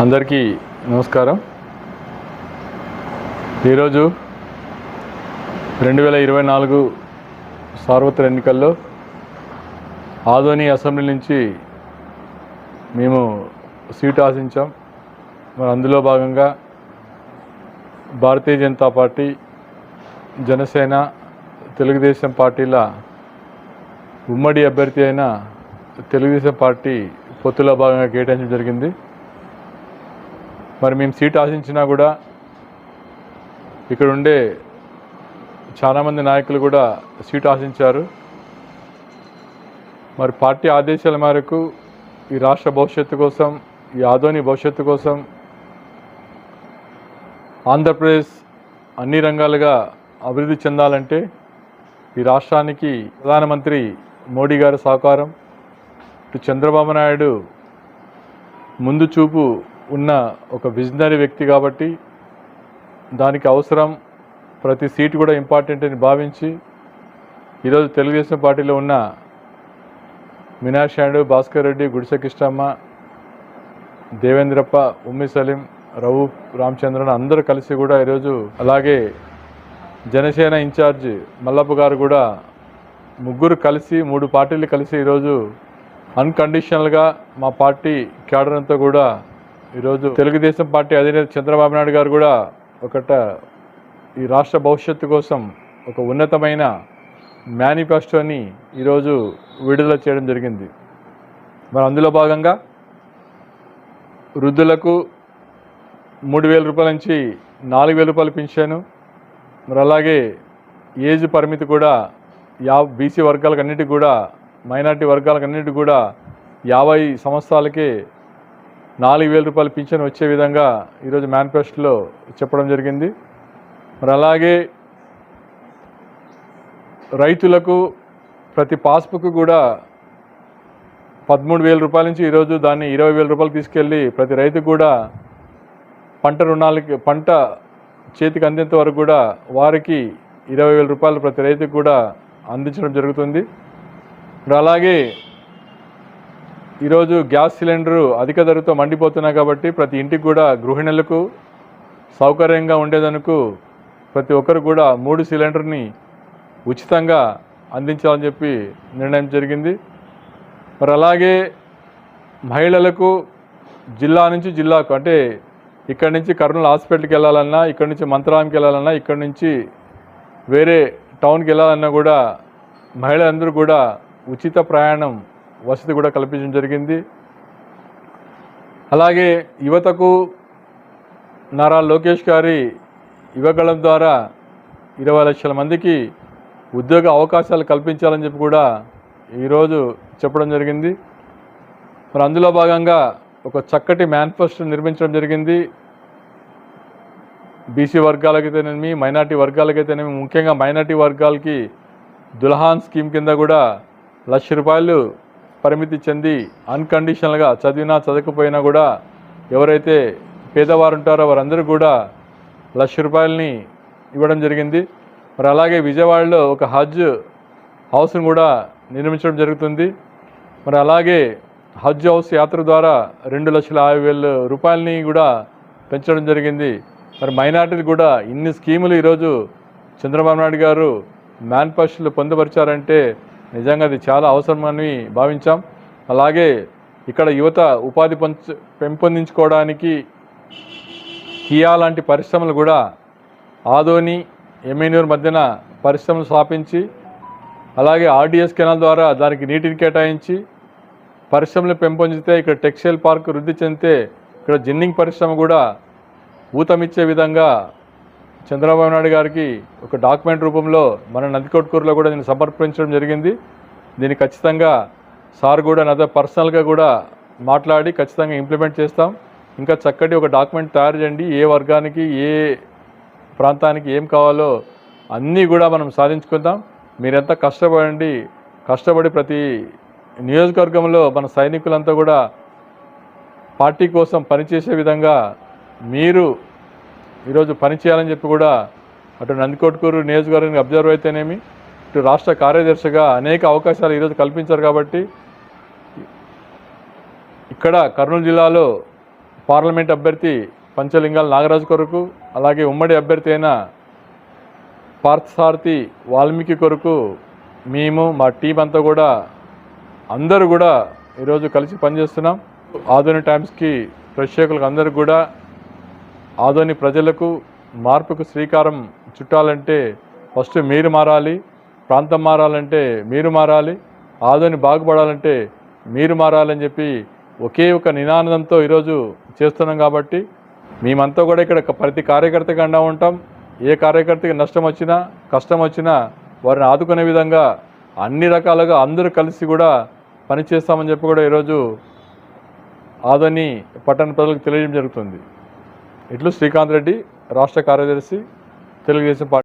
అందరికీ నమస్కారం. ఈరోజు రెండు వేల ఇరవై నాలుగు సార్వత్రిక ఎన్నికల్లో ఆదోని అసెంబ్లీ నుంచి మేము సీటు ఆశించాం. మరి అందులో భాగంగా భారతీయ జనతా పార్టీ జనసేన తెలుగుదేశం పార్టీల ఉమ్మడి అభ్యర్థి అయిన తెలుగుదేశం పార్టీ పొత్తులో భాగంగా కేటాయించడం జరిగింది. మరి మేము సీట్ ఆశించినా కూడా ఇక్కడ ఉండే చాలామంది నాయకులు కూడా సీట్ ఆశించారు. మరి పార్టీ ఆదేశాల మేరకు ఈ రాష్ట్ర భవిష్యత్తు కోసం ఈ ఆదోని భవిష్యత్తు కోసం ఆంధ్రప్రదేశ్ అన్ని రంగాలుగా అభివృద్ధి చెందాలంటే ఈ రాష్ట్రానికి ప్రధానమంత్రి మోడీ గారి సహకారం ఇటు చంద్రబాబు నాయుడు ముందు చూపు ఉన్న ఒక విజనరీ వ్యక్తి కాబట్టి దానికి అవసరం ప్రతి సీటు కూడా ఇంపార్టెంట్ అని భావించి ఈరోజు తెలుగుదేశం పార్టీలో ఉన్న మినాషాండు భాస్కర్ రెడ్డి గుడిసె కృష్ణమ్మ దేవేంద్రప్ప ఉమ్మి సలీం రఘు రామచంద్రన్ అందరూ కలిసి కూడా ఈరోజు అలాగే జనసేన ఇన్ఛార్జ్ మల్లప్ప గారు కూడా ముగ్గురు కలిసి మూడు పార్టీలు కలిసి ఈరోజు అన్కండిషనల్గా మా పార్టీ క్యాడర్ అంతా కూడా ఈరోజు తెలుగుదేశం పార్టీ అధినేత చంద్రబాబు నాయుడు గారు కూడా ఒకట ఈ రాష్ట్ర భవిష్యత్తు కోసం ఒక ఉన్నతమైన మేనిఫెస్టోని ఈరోజు విడుదల చేయడం జరిగింది. మరి అందులో భాగంగా వృద్ధులకు మూడు వేల రూపాయల నుంచి నాలుగు వేల రూపాయలు పెంచాను మరి అలాగే ఏజ్ పరిమితి కూడా యా బీసీ వర్గాలకు అన్నిటికి కూడా మైనార్టీ వర్గాలకు కూడా యాభై సంవత్సరాలకే నాలుగు వేల రూపాయలు పింఛన్ వచ్చే విధంగా ఈరోజు మేనిఫెస్టోలో చెప్పడం జరిగింది. మరి అలాగే రైతులకు ప్రతి పాస్బుక్ కూడా పదమూడు వేల రూపాయల నుంచి ఈరోజు దాన్ని ఇరవై వేల రూపాయలు తీసుకెళ్ళి ప్రతి రైతుకు కూడా పంట రుణాలకి పంట చేతికి అందేంత వరకు కూడా వారికి ఇరవై వేల రూపాయలు ప్రతి రైతుకు కూడా అందించడం జరుగుతుంది. ఇప్పుడు అలాగే ఈరోజు గ్యాస్ సిలిండరు అధిక ధరతో మండిపోతున్నాయి కాబట్టి ప్రతి ఇంటికి కూడా గృహిణులకు సౌకర్యంగా ఉండేదనుకు ప్రతి ఒక్కరు కూడా మూడు సిలిండర్ని ఉచితంగా అందించాలని చెప్పి నిర్ణయం జరిగింది. మరి అలాగే మహిళలకు జిల్లా నుంచి జిల్లాకు అంటే ఇక్కడి నుంచి కర్నూలు హాస్పిటల్కి వెళ్ళాలన్నా ఇక్కడి నుంచి మంత్రాలంకి వెళ్ళాలన్నా ఇక్కడి నుంచి వేరే టౌన్కి వెళ్ళాలన్నా కూడా మహిళలందరూ కూడా ఉచిత ప్రయాణం వసతి కూడా కల్పించడం జరిగింది. అలాగే యువతకు నారా లోకేష్ గారి యువగళం ద్వారా ఇరవై లక్షల మందికి ఉద్యోగ అవకాశాలు కల్పించాలని చెప్పి కూడా ఈరోజు చెప్పడం జరిగింది. మరి అందులో భాగంగా ఒక చక్కటి మేనిఫెస్టో నిర్మించడం జరిగింది. బీసీ వర్గాలకైతేనేమి మైనార్టీ వర్గాలకైతేనేమి ముఖ్యంగా మైనార్టీ వర్గాలకి దుల్హాన్ స్కీమ్ కింద కూడా లక్ష రూపాయలు పరిమితి చెంది అన్కండిషనల్గా చదివినా చదవకపోయినా కూడా ఎవరైతే పేదవారు ఉంటారో వారందరూ కూడా లక్ష రూపాయలని ఇవ్వడం జరిగింది. మరి అలాగే విజయవాడలో ఒక హజ్ హౌస్ను కూడా నిర్మించడం జరుగుతుంది. మరి అలాగే హజ్ హౌస్ యాత్ర ద్వారా రెండు లక్షల యాభై వేల రూపాయలని కూడా పెంచడం జరిగింది. మరి మైనార్టీలు కూడా ఇన్ని స్కీములు ఈరోజు చంద్రబాబు నాయుడు గారు మేనిఫెస్టోలు పొందుపరిచారంటే నిజంగా అది చాలా అవసరమని భావించాం. అలాగే ఇక్కడ యువత ఉపాధి పంచ పెంపొందించుకోవడానికి కియా లాంటి పరిశ్రమలు కూడా ఆదోని ఎమ్మెన్యూర్ మధ్యన పరిశ్రమలు స్థాపించి అలాగే ఆర్డిఎస్ కెనాల్ ద్వారా దానికి నీటిని కేటాయించి పరిశ్రమలు పెంపొందితే ఇక్కడ టెక్స్టైల్ పార్క్ వృద్ధి చెందితే ఇక్కడ జిన్నింగ్ పరిశ్రమ కూడా ఊతమిచ్చే విధంగా చంద్రబాబు నాయుడు గారికి ఒక డాక్యుమెంట్ రూపంలో మన నందికొట్కూరులో కూడా దీన్ని సమర్పించడం జరిగింది. దీన్ని ఖచ్చితంగా సార్ కూడా నాతో పర్సనల్గా కూడా మాట్లాడి ఖచ్చితంగా ఇంప్లిమెంట్ చేస్తాం. ఇంకా చక్కటి ఒక డాక్యుమెంట్ తయారు చేయండి. ఏ వర్గానికి ఏ ప్రాంతానికి ఏం కావాలో అన్నీ కూడా మనం సాధించుకుందాం. మీరెంత కష్టపడండి కష్టపడి ప్రతి నియోజకవర్గంలో మన సైనికులంతా కూడా పార్టీ కోసం పనిచేసే విధంగా మీరు ఈరోజు పని చేయాలని చెప్పి కూడా అటు నందికొట్కూరు నియోజకవర్గానికి అబ్జర్వ్ అయితేనేమి ఇటు రాష్ట్ర కార్యదర్శిగా అనేక అవకాశాలు ఈరోజు కల్పించారు కాబట్టి ఇక్కడ కర్నూలు జిల్లాలో పార్లమెంట్ అభ్యర్థి పంచలింగాల నాగరాజు కొరకు అలాగే ఉమ్మడి అభ్యర్థి అయిన పార్థసారథి వాల్మీకి కొరకు మేము మా టీం అంతా కూడా అందరూ కూడా ఈరోజు కలిసి పనిచేస్తున్నాం. ఆధునిక టైమ్స్కి ప్రేక్షకులకు అందరికి కూడా ఆదోని ప్రజలకు మార్పుకు శ్రీకారం చుట్టాలంటే ఫస్ట్ మీరు మారాలి ప్రాంతం మారాలంటే మీరు మారాలి ఆదోని బాగుపడాలంటే మీరు మారాలని చెప్పి ఒకే ఒక నినాదంతో ఈరోజు చేస్తున్నాం కాబట్టి మేమంతా కూడా ఇక్కడ ప్రతి కార్యకర్త అండా ఉంటాం. ఏ కార్యకర్తకి నష్టం వచ్చినా కష్టం వచ్చినా వారిని ఆదుకునే విధంగా అన్ని రకాలుగా అందరూ కలిసి కూడా పనిచేస్తామని చెప్పి కూడా ఈరోజు ఆదని పట్టణ ప్రజలకు తెలియజేయడం జరుగుతుంది. ఇట్లు శ్రీకాంత్ రెడ్డి రాష్ట్ర కార్యదర్శి తెలుగుదేశం పార్టీ